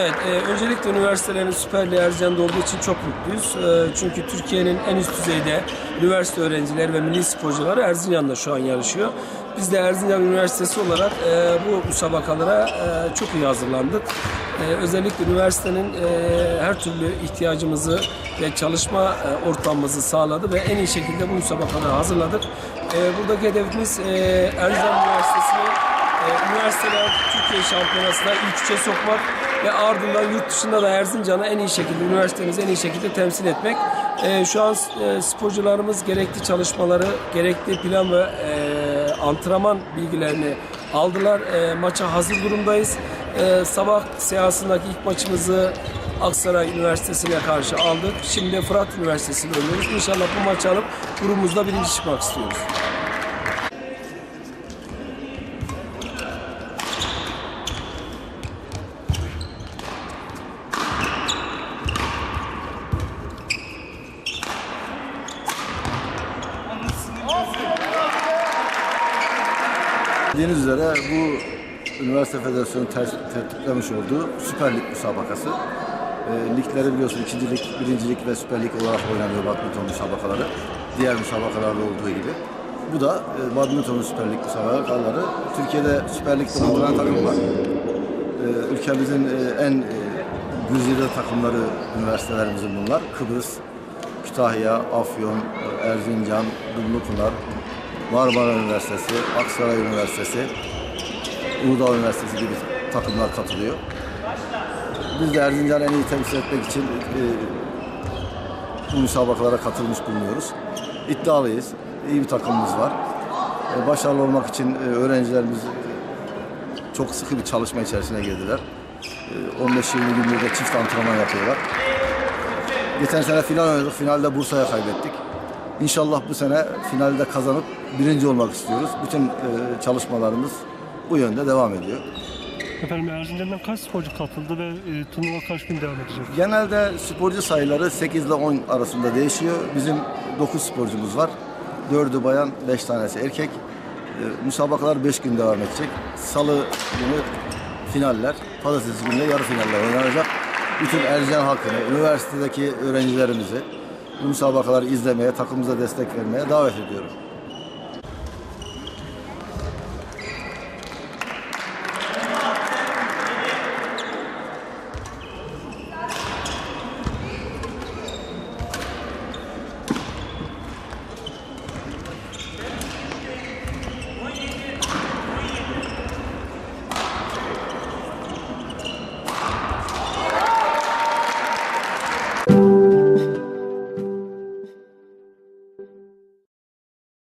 Evet, e, öncelikle üniversitelerin Süper Lig Erzincan'da olduğu için çok mutluyuz. E, çünkü Türkiye'nin en üst düzeyde üniversite öğrencileri ve milli sporcuları Erzincan'da şu an yarışıyor. Biz de Erzincan Üniversitesi olarak e, bu müsabakalara e, çok iyi hazırlandık. E, özellikle üniversitenin e, her türlü ihtiyacımızı ve çalışma e, ortamımızı sağladı ve en iyi şekilde bu müsabakaları hazırladık. E, buradaki hedefimiz e, Erzincan Üniversitesi'ni e, üniversiteler Türkiye şampiyonasına ilk üçe sokmak ve ardından yurt dışında da Erzincan'ı en iyi şekilde, üniversitemizi en iyi şekilde temsil etmek. E, şu an e, sporcularımız gerekli çalışmaları, gerekli plan ve e, antrenman bilgilerini aldılar. E, maça hazır durumdayız. E, sabah seansındaki ilk maçımızı Aksaray Üniversitesi'ne karşı aldık. Şimdi Fırat Üniversitesi'nde oynuyoruz. İnşallah bu maçı alıp grubumuzda birinci çıkmak istiyoruz. Bildiğiniz üzere bu Üniversite Federasyonu ter- tertiplemiş olduğu Süper Lig müsabakası. E, ligleri biliyorsun ikincilik, birincilik ve Süper Lig olarak oynanıyor badminton müsabakaları. Diğer müsabakalarda olduğu gibi. Bu da e, badminton Süper Lig müsabakaları. Türkiye'de Süper Lig'de oynayan takım var. E, ülkemizin e, en e, güzide takımları üniversitelerimizin bunlar. Kıbrıs, Kütahya, Afyon, Erzincan, Dumlupınar, Marmara Üniversitesi, Aksaray Üniversitesi, Uludağ Üniversitesi gibi takımlar katılıyor. Biz de Erzincan'ı en iyi temsil etmek için e, bu müsabakalara katılmış bulunuyoruz. İddialıyız. İyi bir takımımız var. E, başarılı olmak için e, öğrencilerimiz çok sıkı bir çalışma içerisine girdiler. E, 15-20 gündür çift antrenman yapıyorlar. Geçen sene final oynadık. Finalde Bursa'ya kaybettik. İnşallah bu sene finalde kazanıp birinci olmak istiyoruz. Bütün e, çalışmalarımız bu yönde devam ediyor. Efendim Erzincan'dan kaç sporcu katıldı ve e, turnuva kaç gün devam edecek? Genelde sporcu sayıları 8 ile 10 arasında değişiyor. Bizim 9 sporcumuz var. 4'ü bayan, 5 tanesi erkek. E, müsabakalar 5 gün devam edecek. Salı günü finaller, pazartesi günü yarı finaller oynanacak. Bütün Erzincan halkını, üniversitedeki öğrencilerimizi bu müsabakaları izlemeye, takımımıza destek vermeye davet ediyorum.